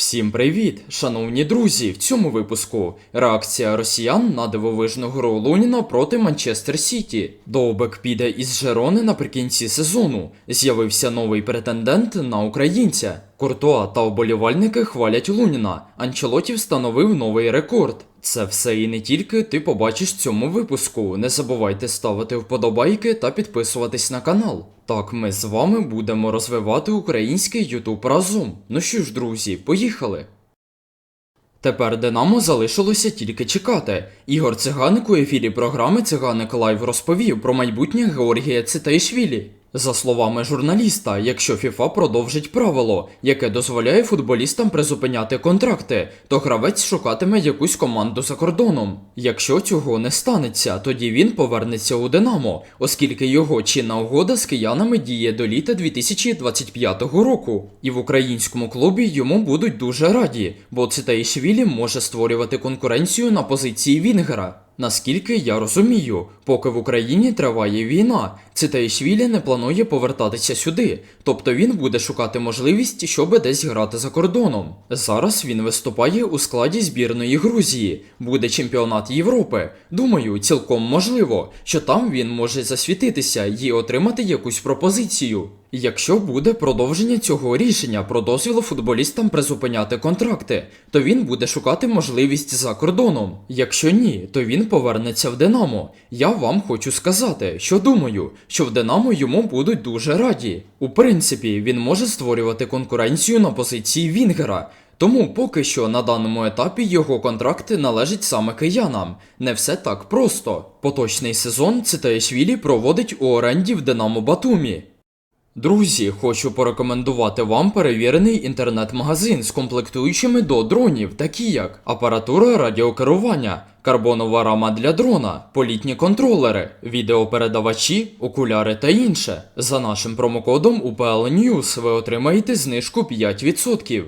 Всім привіт, шановні друзі! В цьому випуску реакція росіян на дивовижну гру Луніна проти Манчестер Сіті. Довбек піде із Жерони наприкінці сезону. З'явився новий претендент на українця. Куртуа та оболівальники хвалять Луніна. Анчелоті встановив новий рекорд. Це все і не тільки ти побачиш цьому випуску. Не забувайте ставити вподобайки та підписуватись на канал. Так, ми з вами будемо розвивати український Ютуб разом. Ну що ж, друзі, поїхали! Тепер Динамо залишилося тільки чекати. Ігор Циганик у ефірі програми Циганик Лайв розповів про майбутнє Георгія Цитаїшвілі. За словами журналіста, якщо ФІФА продовжить правило, яке дозволяє футболістам призупиняти контракти, то гравець шукатиме якусь команду за кордоном. Якщо цього не станеться, тоді він повернеться у Динамо, оскільки його чинна угода з киянами діє до літа 2025 року. І в українському клубі йому будуть дуже раді, бо Цитаїшвілі може створювати конкуренцію на позиції Вінгера. Наскільки я розумію, поки в Україні триває війна, Цитаїшвілі не планує повертатися сюди, тобто він буде шукати можливість, щоби десь грати за кордоном. Зараз він виступає у складі збірної Грузії, буде чемпіонат Європи. Думаю, цілком можливо, що там він може засвітитися і отримати якусь пропозицію. Якщо буде продовження цього рішення про дозвіл футболістам призупиняти контракти, то він буде шукати можливість за кордоном. Якщо ні, то він повернеться в Динамо. Я вам хочу сказати, що думаю, що в Динамо йому будуть дуже раді. У принципі, він може створювати конкуренцію на позиції Вінгера. Тому поки що на даному етапі його контракти належать саме киянам. Не все так просто. Поточний сезон Цитаєшвілі проводить у оренді в Динамо Батумі. Друзі, хочу порекомендувати вам перевірений інтернет-магазин з комплектуючими до дронів, такі як апаратура радіокерування, карбонова рама для дрона, політні контролери, відеопередавачі, окуляри та інше. За нашим промокодом UPL News ви отримаєте знижку 5%.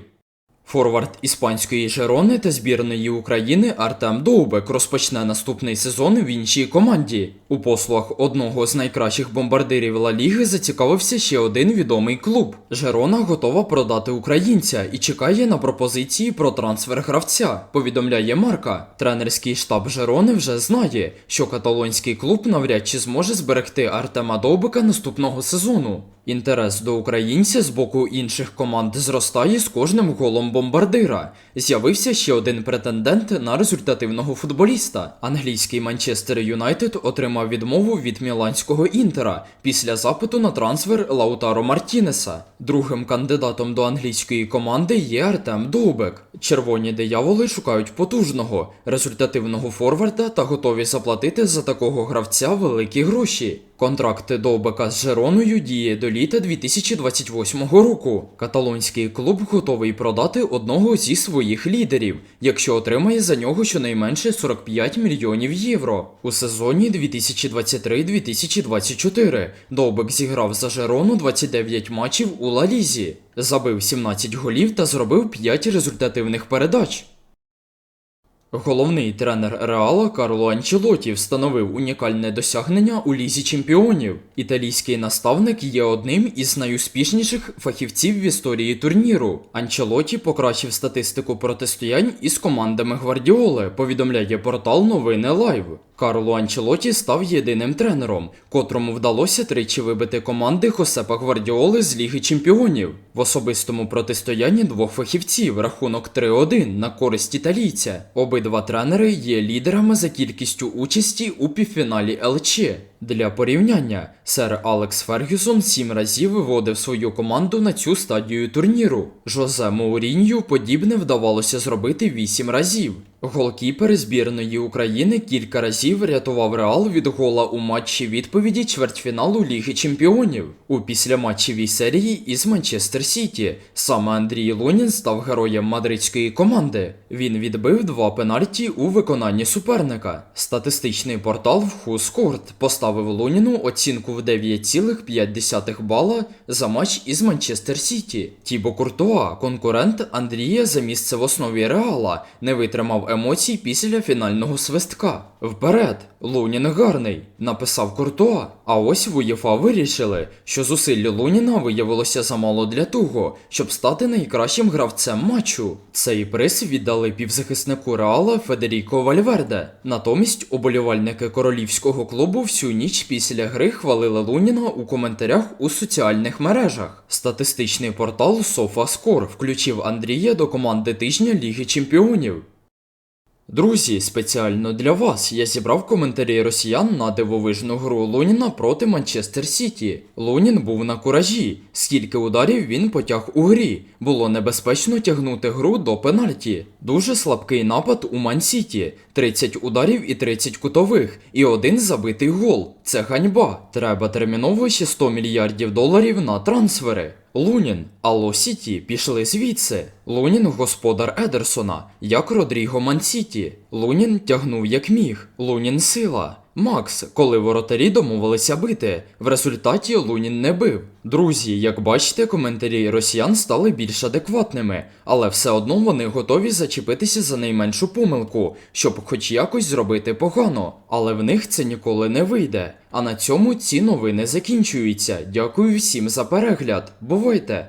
Форвард іспанської Жерони та збірної України Артем Довбек розпочне наступний сезон в іншій команді. У послугах одного з найкращих бомбардирів Ла Ліги зацікавився ще один відомий клуб. Жерона готова продати українця і чекає на пропозиції про трансфер гравця. Повідомляє Марка. Тренерський штаб Жерони вже знає, що каталонський клуб навряд чи зможе зберегти Артема Довбека наступного сезону. Інтерес до українця з боку інших команд зростає з кожним голом бомбардира. З'явився ще один претендент на результативного футболіста. Англійський Манчестер Юнайтед отримав відмову від міланського інтера після запиту на трансфер Лаутаро Мартінеса. Другим кандидатом до англійської команди є Артем Довбек. Червоні дияволи шукають потужного, результативного форварда та готові заплатити за такого гравця великі гроші. Контракт Довбека з Жероною діє до літа 2028 року. Каталонський клуб готовий продати одного зі своїх лідерів, якщо отримає за нього щонайменше 45 мільйонів євро. У сезоні 2023-2024 Довбек зіграв за Жерону 29 матчів у Ла Лізі, забив 17 голів та зробив 5 результативних передач. Головний тренер Реала Карло Анчелоті встановив унікальне досягнення у лізі чемпіонів. Італійський наставник є одним із найуспішніших фахівців в історії турніру. Анчелоті покращив статистику протистоянь із командами Гвардіоли, повідомляє портал Новини Лайв. Карло Анчелоті став єдиним тренером, котрому вдалося тричі вибити команди Хосепа Гвардіоли з Ліги Чемпіонів. В особистому протистоянні двох фахівців рахунок 3-1 на користь італійця. Обидва тренери є лідерами за кількістю участі у півфіналі ЛЧ. Для порівняння, сер Алекс Фергюсон сім разів виводив свою команду на цю стадію турніру. Жозе Моурінью подібне вдавалося зробити вісім разів. Голкіпер збірної України кілька разів рятував Реал від гола у матчі відповіді чвертьфіналу Ліги Чемпіонів у післяматчевій серії із Манчестер Сіті. Саме Андрій Лунін став героєм мадридської команди. Він відбив два пенальті у виконанні суперника. Статистичний портал WhoScored поставив поставив Луніну оцінку в 9,5 бала за матч із Манчестер Сіті. Тібо Куртуа, конкурент Андрія за місце в основі Реала, не витримав емоцій після фінального свистка. Вперед, Лунін гарний, написав Куртуа. А ось в УЄФА вирішили, що зусилля Луніна виявилося замало для того, щоб стати найкращим гравцем матчу. Цей приз віддали півзахиснику Реала Федеріко Вальверде. Натомість уболівальники королівського клубу всю ніч після гри хвалили Луніна у коментарях у соціальних мережах. Статистичний портал SofaScore включив Андрія до команди тижня Ліги Чемпіонів. Друзі, спеціально для вас я зібрав коментарі росіян на дивовижну гру Луніна проти Манчестер Сіті. Лунін був на куражі. Скільки ударів він потяг у грі. Було небезпечно тягнути гру до пенальті. Дуже слабкий напад у Ман-Сіті. 30 ударів і 30 кутових, і один забитий гол. Це ганьба. Треба терміново ще 100 мільярдів доларів на трансфери. Лунін, Алло Сіті пішли звідси. Лунін господар Едерсона, як Родріго Мансіті. Лунін тягнув як міг. Лунін сила. Макс, коли воротарі домовилися бити. В результаті Лунін не бив. Друзі, як бачите, коментарі росіян стали більш адекватними, але все одно вони готові зачепитися за найменшу помилку, щоб хоч якось зробити погано. Але в них це ніколи не вийде. А на цьому ці новини закінчуються. Дякую всім за перегляд. Бувайте!